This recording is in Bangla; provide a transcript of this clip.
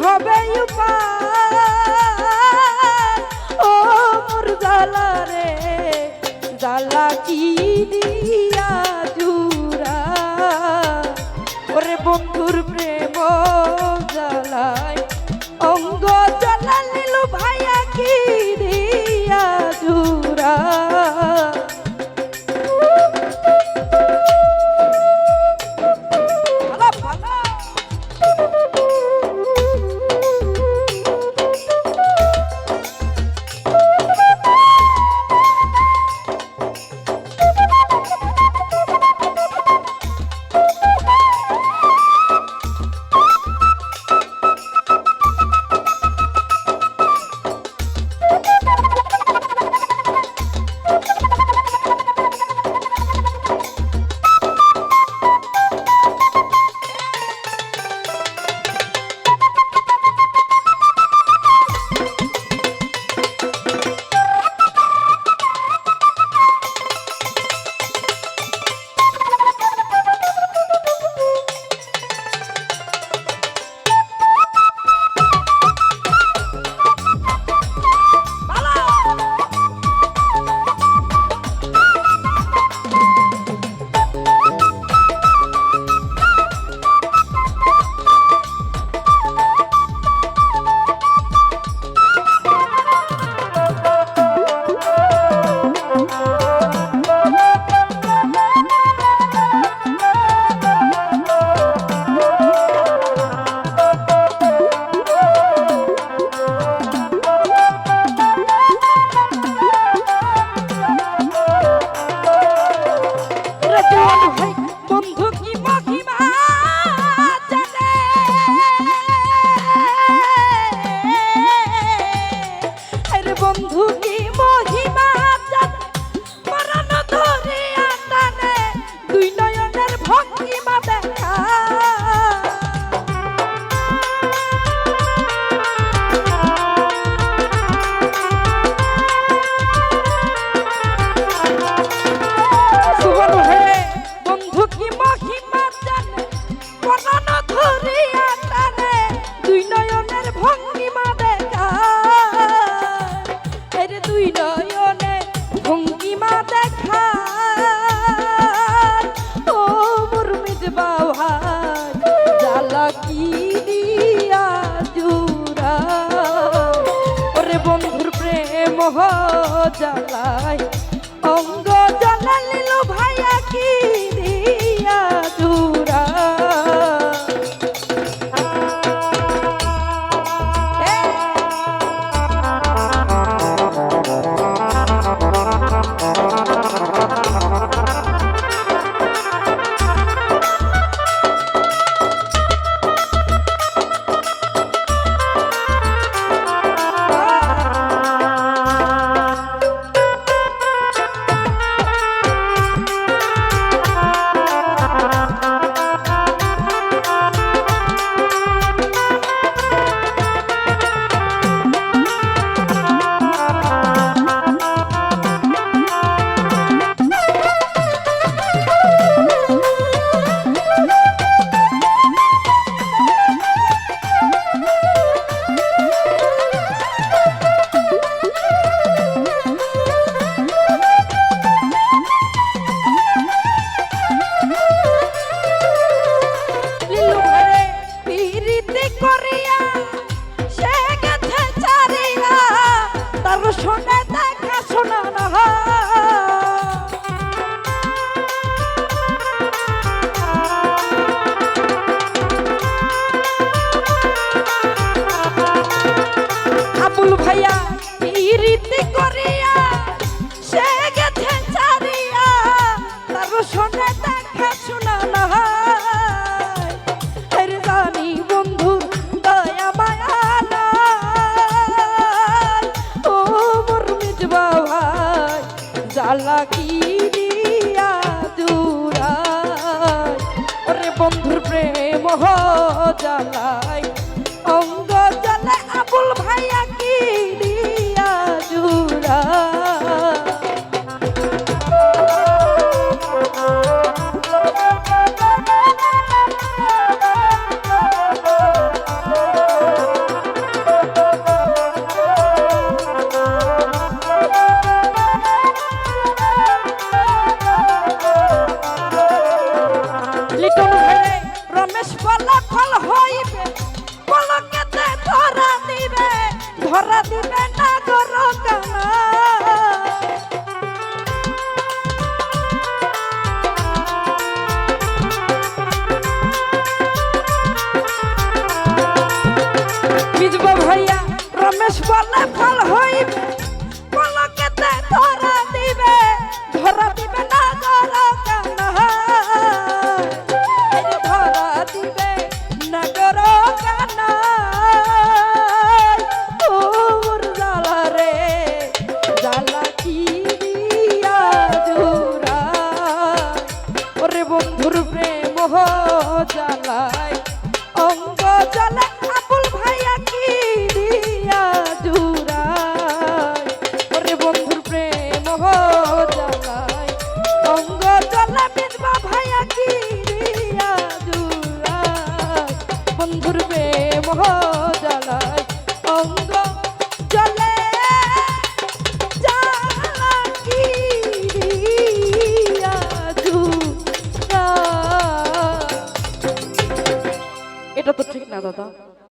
হবে উপায় ও মোর জালা রে জালা কি দিয়া জুরা ওরে বন্ধুর প্রেম বন্ধু জ্বালায়। জ্বালা কি দিয়া জুড়ায় ওরে বন্ধুর প্রেম জ্বালায়। হইবে পলকেতে ধরা দিবে ধরা দিবে না গরকানা। বিজব ভাইয়া, রমেশ বলে ফল হইবে পলকেতে ধরা দিবে ধরা দিবে না গরকানা। জ্বালায় অঙ্গ জ্বালায়